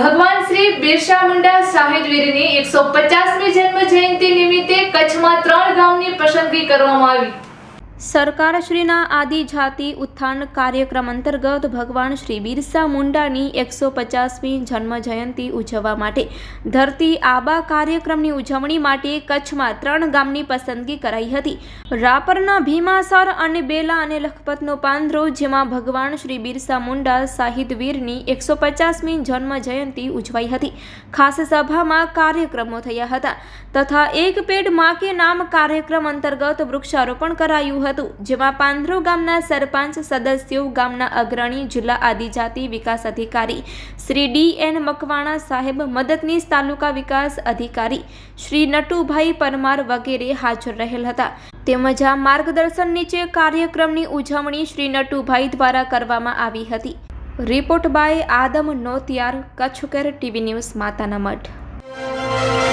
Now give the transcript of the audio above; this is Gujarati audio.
ભગવાન શ્રી બિરસા મુંડા સાહેબવીરની એકસો પચાસમી જન્મ જયંતી નિમિત્તે કચ્છમાં ત્રણ ગામની પસંદગી કરવામાં આવી. સરકારશ્રીના આદિજાતિ ઉત્થાન કાર્યક્રમ અંતર્ગત ભગવાન શ્રી બિરસા મુંડાની એકસો પચાસમી જન્મ જયંતિ ઉજવવા માટે ધરતી આબા કાર્યક્રમની ઉજવણી માટે કચ્છમાં ત્રણ ગામની પસંદગી કરાઈ હતી. રાપરના ભીમાસર અને બેલા અને લખપતનો પાંદરો, જેમાં ભગવાન શ્રી બિરસા મુંડા શાહિદવીરની એકસો પચાસમી જન્મ જયંતિ ઉજવાઈ હતી. ખાસ સભામાં કાર્યક્રમો થયા હતા તથા એક પેડ મા કે નામ કાર્યક્રમ અંતર્ગત વૃક્ષારોપણ કરાયું હતું. જેમાં પાંદરો ગામના સરપંચ, સદસ્યો, ગામના અગ્રણી, જિલ્લા આદિજાતિ વિકાસ અધિકારી શ્રી ડી એન મકવાણા સાહેબ, મદદનીશ તાલુકા વિકાસ અધિકારી શ્રી નટુભાઈ પરમાર વગેરે હાજર રહેલ હતા. તેમજ આ માર્ગદર્શન નીચે કાર્યક્રમની ઉજવણી શ્રી નટુભાઈ દ્વારા કરવામાં આવી હતી. રિપોર્ટ બાય આદમ નોતિયાર, કચ્છકર ટીવી ન્યૂઝ, માતાના મઠ